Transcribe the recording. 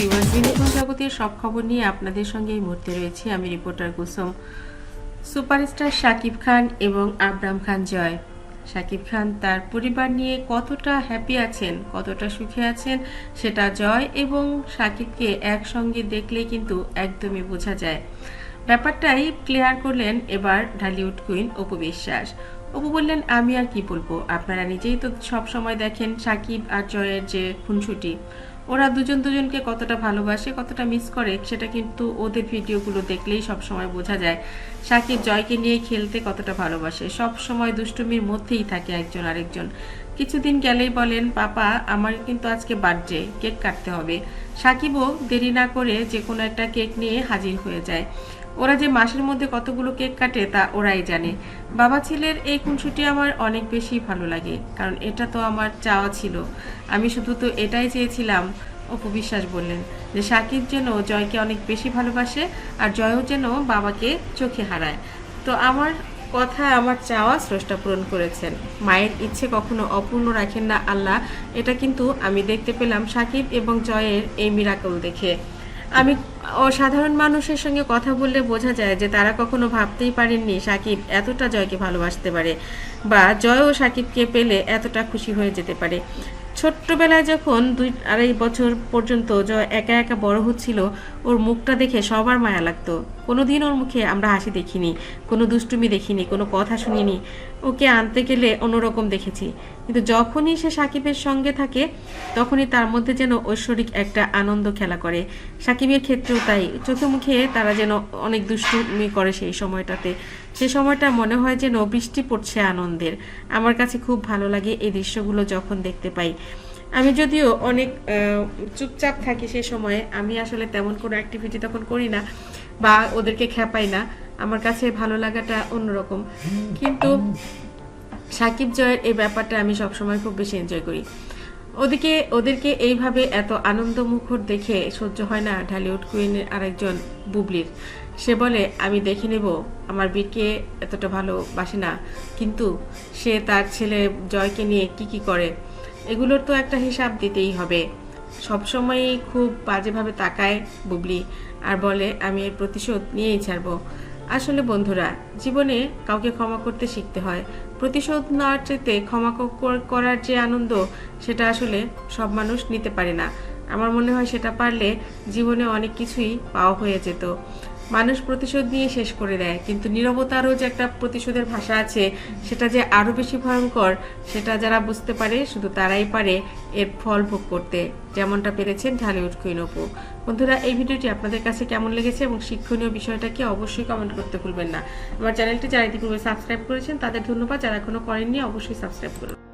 Viewers বিনোদন জগতের সব খবর নিয়ে আপনাদের সঙ্গে এই মুহূর্তে রয়েছি। আমি রিপোর্টার কুসুম। সুপারস্টার শাকিব খান এবং আবরাম খান জয়। শাকিব খান তার পরিবার নিয়ে কতটা হ্যাপি আছেন, কতটা সুখে আছেন, সেটা জয় এবং শাকিবকে একসঙ্গে দেখলে কিন্তু একদমই বোঝা যায়। ব্যাপারটাই ক্লিয়ার করলেন এবার ঢালিউড কুইন অপু বিশ্বাস। অপু বললেন, আমি আর কি বলব? আপনারা নিজেই তো সব সময় দেখেন সাকিব আর জয়ের যে খুনসুটি। ওরা দুজন দুজনকে কতটা ভালোবাসে, কতটা মিস করে, সেটা কিন্তু ওদের ভিডিওগুলো দেখলেই সব সময় বোঝা যায়। সাকিব জয়কে নিয়ে খেলতে কতটা ভালোবাসে। সব সময় দুষ্টুমির মধ্যেই থাকে একজন আরেকজন। কিছুদিন গেলেই বলেন, পাপা, আমার কিন্তু আজকে বার্থডে কেক কাটতে হবে। সাকিবও দেরি না করে যে কোনো একটা কেক নিয়ে হাজির হয়ে যায়। ওরা যে মাসের মধ্যে কতগুলো কেক কাটে তা ওরাই জানে। বাবা ছেলের এই খুনসুটি আমার অনেক বেশি ভালো লাগে, কারণ এটা তো আমার চাওয়া ছিল। আমি শুধু তো এটাই চেয়েছিলাম, অপু বিশ্বাস বললেন, যে সাকিব যেন জয়কে অনেক বেশি ভালোবাসে আর জয়ও যেন বাবাকে চোখে হারায়। তো আমার কথা আমার চাওয়া স্রষ্টা পূরণ করেছেন। মায়ের ইচ্ছে কখনো অপূর্ণ রাখেন না আল্লাহ, এটা কিন্তু আমি দেখতে পেলাম সাকিব এবং জয়ের এই মিরাকল দেখে। আমি অসাধারণ মানুষের সঙ্গে কথা বললে বোঝা যায় যে তারা কখনো ভাবতেই পারেননি সাকিব এতটা জয়কে ভালোবাসতে পারে বা জয় ও সাকিবকে পেলে এতটা খুশি হয়ে যেতে পারে। ছোট্টবেলায় যখন দুই আড়াই বছর পর্যন্ত জয় একা একা বড় হচ্ছিল, ওর মুখটা দেখে সবার মায়া লাগতো। কোনোদিন ওর মুখে আমরা হাসি দেখিনি, কোনো দুষ্টুমি দেখিনি, কোনো কথা শুনিনি। ওকে আনতে গেলে অন্যরকম দেখেছি। কিন্তু যখনই সে সাকিবের সঙ্গে থাকে, তখনই তার মধ্যে যেন ঐশ্বরিক একটা আনন্দ খেলা করে। সাকিবের ক্ষেত্রেও তাই। চোখে মুখে তারা যেন অনেক দুষ্টুমি করে সেই সময়টাতে। সে সময়টা মনে হয় যেন বৃষ্টি পড়ছে আনন্দের, আমার কাছে খুব ভালো লাগে এই দৃশ্যগুলো যখন দেখতে পাই। আমি যদিও অনেক চুপচাপ থাকি সেই সময়ে, আমি আসলে তেমন কোনো অ্যাক্টিভিটি তখন করি না বা ওদেরকে খেপাই না। আমার কাছে ভালো লাগাটা অন্যরকম। কিন্তু সাকিব জয়ের এই ব্যাপারটা আমি সবসময় খুব বেশি এনজয় করি। ওদিকে, ওদেরকে এইভাবে এত আনন্দ মুখর দেখে সহ্য হয় না ঢালিউড কুইনের আরেকজন বুবলির। সে বলে, আমি দেখে নেব, আমার বীরকে এতটা ভালোবাসে না। কিন্তু সে তার ছেলে জয়কে নিয়ে কি কি করে, এগুলোর তো একটা হিসাব দিতেই হবে। সবসময়ই খুব বাজেভাবে তাকায় বুবলি আর বলে, আমি এর প্রতিশোধ নিয়েই ছাড়বো। আসলে বন্ধুরা, জীবনে কাউকে ক্ষমা করতে শিখতে হয়। প্রতিশোধ নেওয়ার চেতে ক্ষমা করার যে আনন্দ, সেটা আসলে সব মানুষ নিতে পারে না। আমার মনে হয় সেটা পারলে জীবনে অনেক কিছুই পাওয়া হয়ে যেত। মানুষ প্রতিশোধ নিয়ে শেষ করে দেয়। কিন্তু নীরবতারও যে একটা প্রতিশোধের ভাষা আছে, সেটা যে আরও বেশি ভয়ঙ্কর, সেটা যারা বুঝতে পারে, শুধু তারাই পারে এর ফল ভোগ করতে। যেমনটা পেরেছেন ঢালিউড কুইন বন্ধুরা, এই ভিডিওটি আপনাদের কাছে কেমন লেগেছে এবং শিক্ষণীয় বিষয়টাকে অবশ্যই কমেন্ট করতে ভুলবেন না। আমার চ্যানেলটি যারা ইতিপূর্বে সাবস্ক্রাইব করেছেন, তাদের ধন্যবাদ। যারা এখনও করেননি, অবশ্যই সাবস্ক্রাইব করুন।